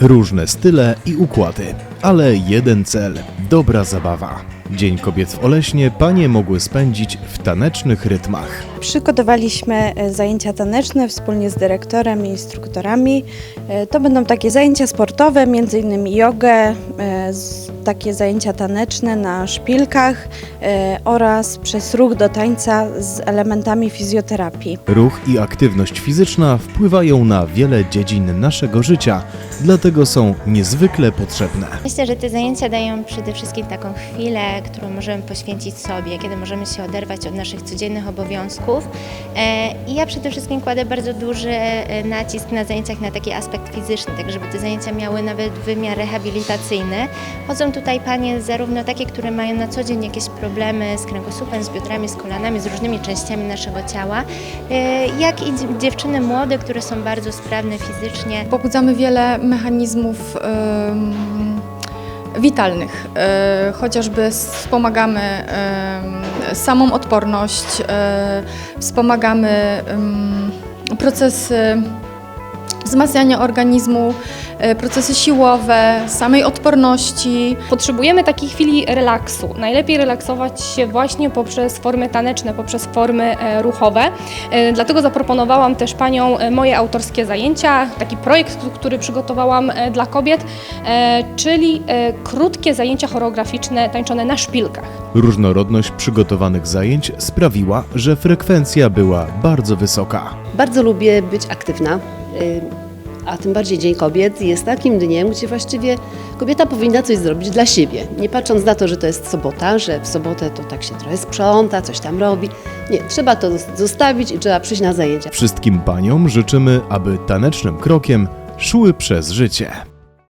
Różne style i układy, ale jeden cel dobra zabawa. Dzień Kobiet w Oleśnie panie mogły spędzić w tanecznych rytmach. Przygotowaliśmy e, zajęcia taneczne wspólnie z dyrektorem i instruktorami. E, To będą takie zajęcia sportowe, m.in. jogę, e, takie zajęcia taneczne na szpilkach oraz przez ruch do tańca z elementami fizjoterapii. Ruch i aktywność fizyczna wpływają na wiele dziedzin naszego życia, dlatego są niezwykle potrzebne. Myślę, że te zajęcia dają przede wszystkim taką chwilę, którą możemy poświęcić sobie, kiedy możemy się oderwać od naszych codziennych obowiązków. E, I ja przede wszystkim kładę bardzo duży e, nacisk na zajęciach na taki aspekt fizyczny, tak żeby te zajęcia miały nawet wymiar rehabilitacyjny. Chodzą tutaj panie zarówno takie, które mają na co dzień jakieś problemy z kręgosłupem, z biodrami, z kolanami, z różnymi częściami naszego ciała, e, jak i dzie- dziewczyny młode, które są bardzo sprawne fizycznie. Pobudzamy wiele mechanizmów em, witalnych. E, chociażby wspomagamy samą odporność, e, wspomagamy procesy wzmacniania organizmu, e, procesy siłowe, samej odporności. Potrzebujemy takiej chwili relaksu. Najlepiej relaksować się właśnie poprzez formy taneczne, poprzez formy e, ruchowe. E, Dlatego zaproponowałam też Panią moje autorskie zajęcia, taki projekt, który przygotowałam dla kobiet, czyli krótkie zajęcia choreograficzne tańczone na szpilkach. Różnorodność przygotowanych zajęć sprawiła, że frekwencja była bardzo wysoka. Bardzo lubię być aktywna, a tym bardziej Dzień Kobiet jest takim dniem, gdzie właściwie kobieta powinna coś zrobić dla siebie. Nie patrząc na to, że to jest sobota, że w sobotę to tak się trochę sprząta, coś tam robi. Nie, trzeba to zostawić i trzeba przyjść na zajęcia. Wszystkim paniom życzymy, aby tanecznym krokiem szły przez życie.